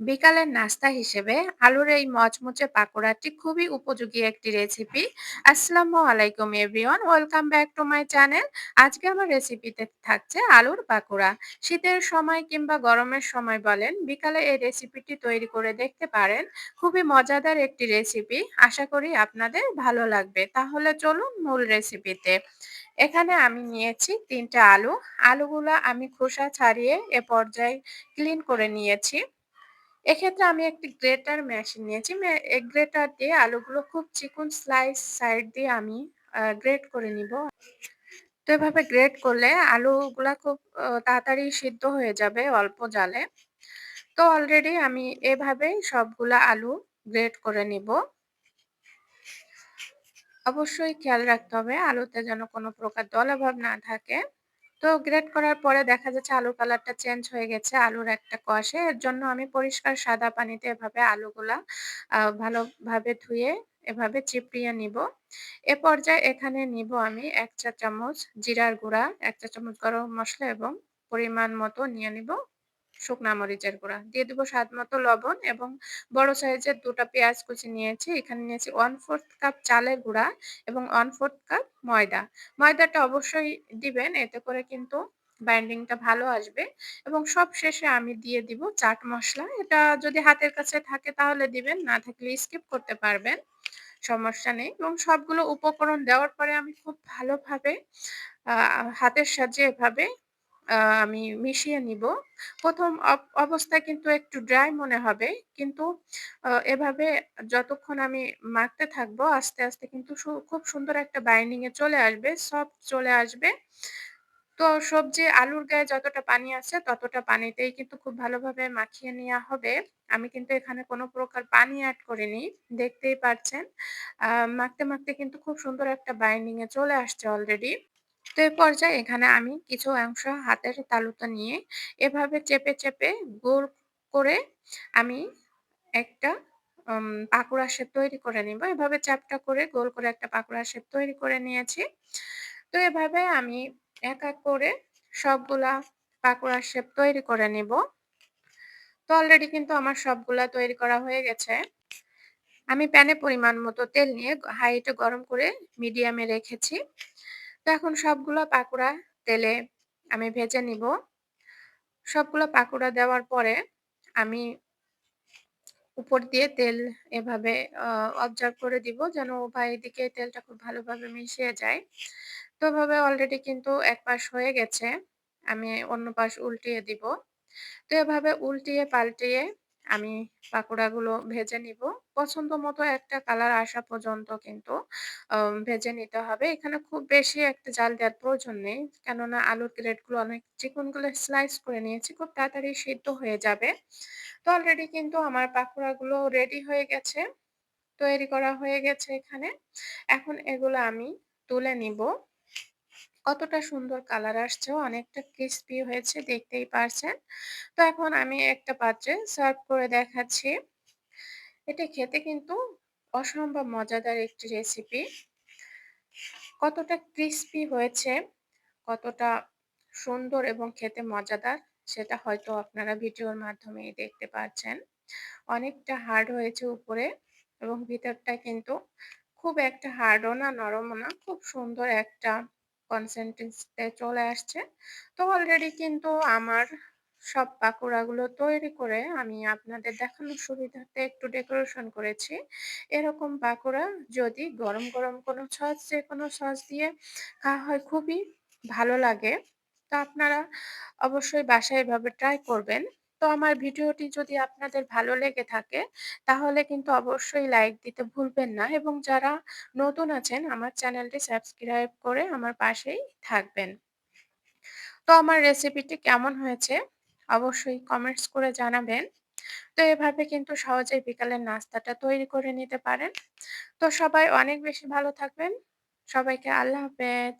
বিকালের নাস্তা হিসেবে আলুর এই মচমচে পাকোড়াটি খুবই উপযোগী একটি রেসিপি আসসালামু আলাইকুম everyone welcome back to my channel আজকে আমার রেসিপিতে থাকছে আলুর পাকোড়া। শীতের সময় কিংবা গরমের সময় বলেন, বিকালে এই রেসিপিটি তৈরি করে দেখতে পারেন। খুবই মজাদার একটি রেসিপি আশা করি আপনাদের ভালো লাগবে। তাহলে চলুন মূল রেসিপিতে এখানে আমি নিয়েছি তিনটা আলু। আলুগুলো আমি খোসা ছাড়িয়ে এ পর্যায়ে ক্লিন করে নিয়েছি। এক্ষেত্রে আমি একটি গ্রেটার মেশিন নিয়েছি। এই গ্রেটার দিয়ে আলুগুলো খুব চিকন স্লাইস সাইড দিয়ে আমি গ্রেট করে নিব। তো এভাবে গ্রেট করলে আলুগুলা খুব তাড়াতাড়ি সিদ্ধ হয়ে যাবে অল্প জালে। তো অলরেডি আমি এভাবেই সবগুলা আলু গ্রেট করে নিব। অবশ্যই খেয়াল রাখতে হবে আলুতে যেন কোনো প্রকার দলাভাব না থাকে। তো গ্রেট করার পরে দেখা যাচ্ছে আলুর কালারটা চেঞ্জ হয়ে গেছে, আলুর একটা কষে। এর জন্য আমি পরিষ্কার সাদা পানিতে এভাবে আলুগুলা ভালোভাবে ধুয়ে এভাবে চিপড়িয়ে নিব। এ পর্যায়ে এখানে নিব আমি এক চা চামচ জিরার গুঁড়া, এক চা চামচ গরম মশলা এবং পরিমাণ মতো নিয়ে নিব। শুকনা মরিচের গুঁড়া। দিয়ে দেবো স্বাদ মতো লবণ এবং বড় সাইজের দুটা পেঁয়াজ কুচি নিয়েছি। এখানে নিয়েছি ওয়ান ফোর্থ কাপ চালের গুঁড়া এবং ওয়ান ফোর্থ কাপ ময়দা। ময়দাটা অবশ্যই দিবেন, এতে করে কিন্তু বাইন্ডিংটা ভালো আসবে। এবং সব শেষে আমি দিয়ে দিব চাট মশলা। এটা যদি হাতের কাছে থাকে তাহলে দিবেন, না থাকলে স্কিপ করতে পারবেন। সমস্যা নেই। এবং সবগুলো উপকরণ দেওয়ার পরে আমি খুব ভালোভাবে হাতের সাহায্যে এভাবে আমি মিশিয়ে নিব। প্রথম অবস্থায় কিন্তু একটু ড্রাই মনে হবে। কিন্তু এভাবে যতক্ষণ আমি মাখতে থাকব, আস্তে আস্তে কিন্তু খুব সুন্দর একটা বাইন্ডিং এ চলে আসবে সফট চলে আসবে। তো সবজি আলুর গায়ে যতটা পানি আছে, ততটা পানিতেই কিন্তু খুব ভালোভাবে মাখিয়ে নেওয়া হবে। আমি কিন্তু এখানে কোনো প্রকার পানি অ্যাড করিনি, দেখতেই পাচ্ছেন মাখতে মাখতে কিন্তু খুব সুন্দর একটা বাইন্ডিং এ চলে আসছে অলরেডি তো এই পর্যায়ে এখানে আমি কিছু অংশ হাতের তালুতে নিয়ে এভাবে চেপে চেপে গোল করে আমি একটা পাকুড়া শেপ তৈরি করে নিব। এভাবে চাপটা করে গোল করে একটা পাকুড়া শেপ তৈরি করে নিয়েছি। তো এভাবে আমি এক এক করে সবগুলা পাকুড়া শেপ তৈরি করে নিব। তো অলরেডি কিন্তু আমার সবগুলা তৈরি করা হয়ে গেছে। আমি প্যানে পরিমাণ মতো তেল নিয়ে হাইটে গরম করে মিডিয়ামে রেখেছি। তো এখন সবগুলো পাকোড়া তেলে আমি ভেজে নিব। সবগুলো পাকোড়া দেওয়ার পরে আমি উপর দিয়ে তেল এভাবে অবজার্ভ করে দিব যেন উভয় দিকে তেলটা খুব ভালোভাবে মিশিয়ে যায়। তো এভাবে অলরেডি কিন্তু এক পাশ হয়ে গেছে, আমি অন্য পাশ উল্টিয়ে দিব। তো এভাবে উল্টিয়ে পাল্টিয়ে আমি পাকোড়াগুলো ভেজে নিব। পছন্দ মতো একটা কালার আসা পর্যন্ত কিন্তু ভেজে নিতে হবে। এখানে খুব বেশি একটা জাল দেওয়ার প্রয়োজন নেই। কেননা আলুর গ্রেডগুলো অনেক চিকনগুলো স্লাইস করে নিয়েছি, খুব তাড়াতাড়ি সিদ্ধ হয়ে যাবে। তো অলরেডি কিন্তু আমার পাকোড়াগুলো রেডি হয়ে গেছে, তৈরি করা হয়ে গেছে এখানে। এখন এগুলো আমি তুলে নিব। কতটা সুন্দর কালার আসছে, অনেকটা ক্রিস্পি হয়েছে, দেখতেই পারছেন। তো এখন আমি একটা পাত্রে সার্ভ করে দেখাচ্ছি। এটা খেতে কিন্তু অসম্ভব মজাদার একটি রেসিপি কতটা ক্রিস্পি হয়েছে, কতটা সুন্দর এবং খেতে মজাদার সেটা হয়তো আপনারা ভিডিওর মাধ্যমেই দেখতে পাচ্ছেন অনেকটা হার্ড হয়েছে উপরে এবং ভিতরটা কিন্তু খুব একটা হার্ডও না, নরমও না, খুব সুন্দর একটা কনসেন্টেন্সে চলে আসছে। তো অলরেডি কিন্তু আমার সব পাকোড়াগুলো তৈরি করে আমি আপনাদের দেখানোর সুবিধাতে একটু ডেকোরেশন করেছি। এরকম পাকোড়া যদি গরম গরম কোনো সস যে কোনো সস দিয়ে খাওয়া হয় খুবই ভালো লাগে। তো আপনারা অবশ্যই বাসায় এভাবে ট্রাই করবেন। তো আমার ভিডিওটি যদি আপনাদের ভালো লেগে থাকে, তাহলে কিন্তু অবশ্যই লাইক দিতে ভুলবেন না এবং যারা নতুন আছেন, আমার চ্যানেলটি সাবস্ক্রাইব করে আমার পাশেই থাকবেন। তো আমার রেসিপিটি কেমন হয়েছে? অবশ্যই কমেন্টস করে জানাবেন। তো এভাবে কিন্তু সহজেই বিকালের নাস্তাটা তৈরি করে নিতে পারেন। তো সবাই অনেক বেশি ভালো থাকবেন। সবাইকে আল্লাহ হাফেজ।